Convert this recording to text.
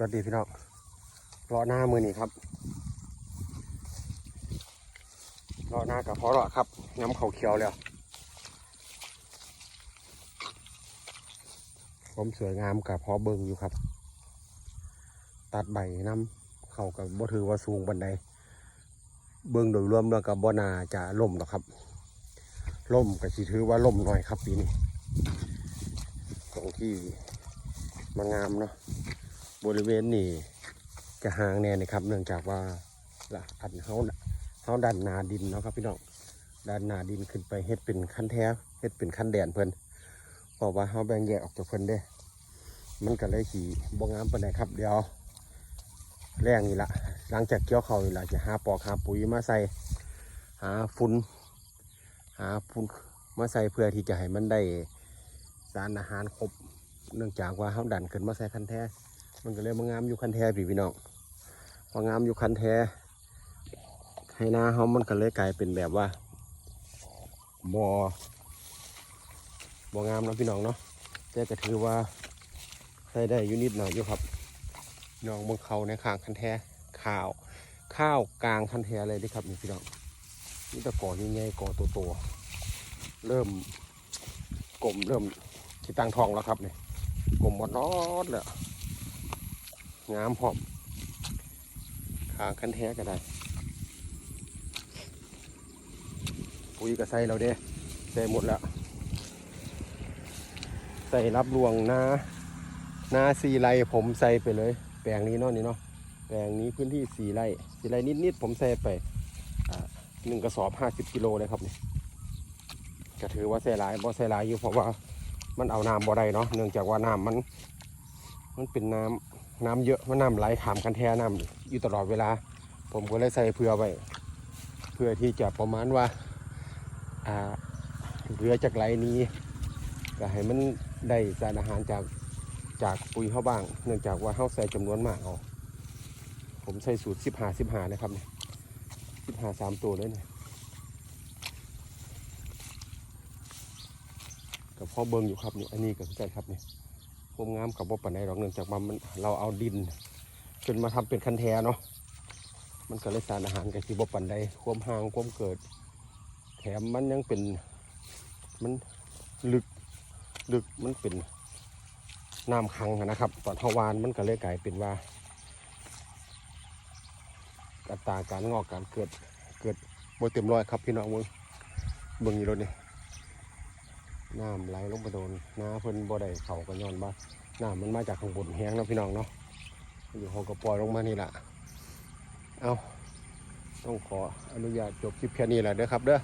สวัสดีพี่น้องรอหน้ามือนี่ครับรอหน้ากับพอรอครับน้ำเขาเขียวแล้วผมสวยงามกับพอเบิงอยู่ครับ ตัดใบน้ำเขากับบ่ถือว่าสูงบันไดเบิงโดยรวมแล้วกับบ่นาจะล่มหรอกครับล่มก็สิถือว่าล่มหน่อยครับปีนี้ตรงที่มางามเนาะ บริเวณนี้จะห่างแน่นี่ครับ เนื่องจากว่าละอันเขาเขาดันนาดินเนาะครับพี่น้องดันนาดินขึ้นไปเฮ็ดเป็นขั้นแท้เฮ็ดเป็นขั้นแดนเพิ่นเพราะว่าเขาแบ่งแยกออกจากเพิ่นเด้ มันก็เลยขี่บงามปานใดครับเดี๋ยวแรงนี่ละหลังจากเกี่ยวเขานี่ละจะหาปอกหาปุ๋ยมาใส่ หาฝุ่นหาฝุ่นมาใส่เพื่อที่จะให้มันได้สารอาหารครบ เนื่องจากว่าเขาดันขึ้นมาใส่คันแท้ มันก็เลยมางามอยู่คันแท้พี่พี่น้องพองามอยู่คันแท้ให้หน้าเขามันก็เลยกลายเป็นแบบว่าบอบองามนะพี่น้องเนาะแต่ก็ถือว่าใส่ได้อยู่นิดหน่อยอยู่ครับน้องบนเขาในข้างคันแท้ข้าว ข้าวกลางคันแท้เลยดิครับนี่พี่น้องนี่ตะกอนี่ไงกอตัวโตๆเริ่มกลมเริ่มที่ตั้งทองแล้วครับเนี่กลมหมดนอดแล้ว งามพร้อมขาคันแท้ก็ได้ปุ๋ยก็ใส่เราเด้ใส่หมดแล้วใส่รับรวงนานาสี่ไร่ผมใส่ไปเลย แปลงนี้เนาะนี่เนาะแปลงนี้พื้นที่สี่ไร่สี่ไร่นิดๆผมใส่ไปอ่าหนึ่งกระสอบห้าสิบกิโลเลยครับนี่ก็ถือว่าใส่หลายบ่ใส่หลายอยู่เพราะว่ามันเอาน้ำบ่ได้เนาะเนื่องจากว่าน้ำมัน มันเป็นน้ำ น้ำเยอะมันน้ำไหลขามกันแท้น้ำอยู่ตลอดเวลา ผมก็เลยใส่เผื่อไว้เพื่อที่จะประมาณว่าอ่าเรือจากไหลนี้ก็ให้มันได้สารอาหารจากจากปุ๋ยเขาบ้าง เนื่องจากว่าเขาใส่จำนวนมากเอาผมใส่สูตรสิบหาสิบหานะครับเนี่ยสิบหาสามตัวเลยเนี่ยกับพ่อเบิงอยู่ครับนี่อันนี้ก็คือกันครับเนี่ย ผมงามกับว่าปันไดหรอกเนื่องจากว่ามันเราเอาดินจนมาทำเป็นคันแทเนาะมันก็เลยสารอาหารกับที่บ่ปันไดความห่างความเกิด แถมมันยังเป็นมันลึกลึกมันเป็นน้ำขังนะครับ ตอนทวานมันก็เลยกลายเป็นว่าอัตราการงอกการเกิดเกิดบ่เต็มร้อยครับพี่น้องมึงเบิ่งอยู่รถนี่ น้ำไหลลงไปโดนน้าเพิ่นบ่ได้เขาก็ย้อนบ่าน้ำมันมาจากข้างบนแห้งนะพี่น้องเนาะอยู่ห้องก็ปล่อยลงมานี่แหละเอาต้องขออนุญาตจบคลิปแค่นี้แหละเด้อครับเด้อ